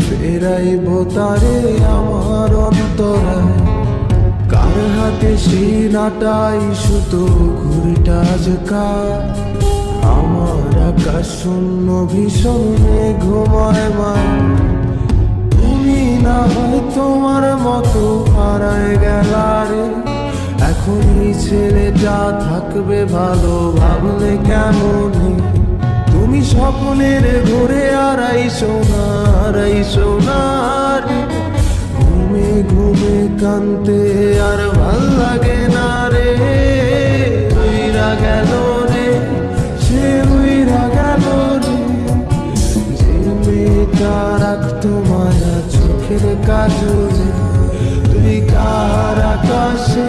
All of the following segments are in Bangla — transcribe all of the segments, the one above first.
ফেরাইব তারে আমার অন্তরায়। কার হাতে সেই নাটাই সুতো ঘুরিটা আজকা আমার আকাশ শূন্য ভীষণ ঘুমায় মা তুমি না হয় তোমার মতো হারায় গেলারে এখন এই ছেলেটা থাকবে ভালো, ভাবলে কেমন? তুমি স্বপ্নের ঘুরে আড়াই সোনার এই সোনার। ঘুমে ঘুমে কানতে আর ভালো লাগে না রে। উইরা গেল রে, সে উইরা গেল রে। যে মেয়েটা রাখতো মায়া চোখের কাজলে, তুই কার আকাশে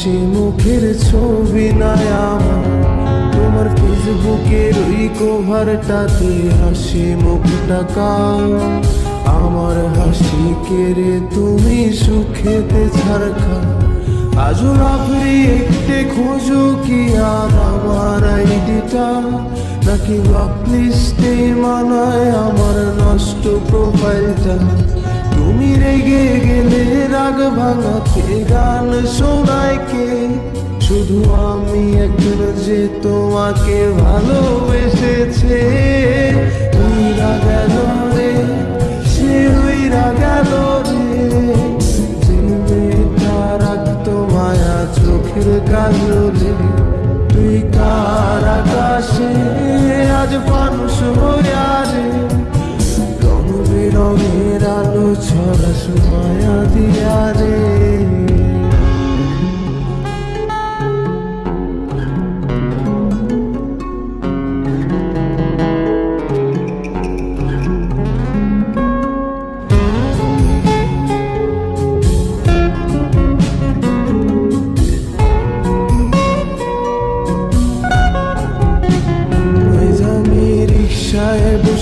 হাসি মুখের ছবি নাই আমার তোমার ফেসবুকের ওই কভারটাতে হাসি মুখ টাকা আমার হাসি কেড়ে তুমি সুখেতে ছাড়খা? আজও লাভরি একটে খোঁজো কি আর আমার আইডিটা? নাকি ব্লক লিস্টে মানায় আমার নষ্ট প্রোফাইলটা তুমি রেগে গেলে রাগ ভাঙাতে গান শোনায় শুধু আমি একজন যে তোমাকে ভালোবেসেছে। তুই গেল রে, সে উইরা গেল রে। যে মেয়েটা রাখতো মায়া চোখের কাজলে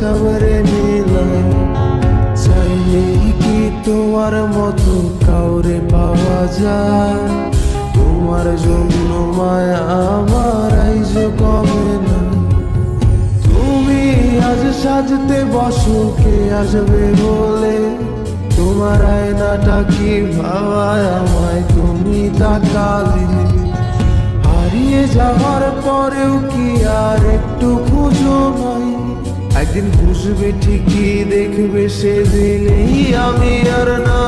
হিসাব রে মিলাই চাইলে কি তোমার মতো কাউরে পাওয়া যায়? তোমার জন্য মায়া আমার আইজ কমে না। তুমি আজ সাজতে বসো, কে আসবে বলে? তোমার আয়নাটা কি ভাবায় আমায় তুমি তাকালে? হারিয়ে যাওয়ার পরেও কি আর একটু খুঁজো নাই? একদিন বুঝবে ঠিকই দেখবে সেদিনই আমি আর না।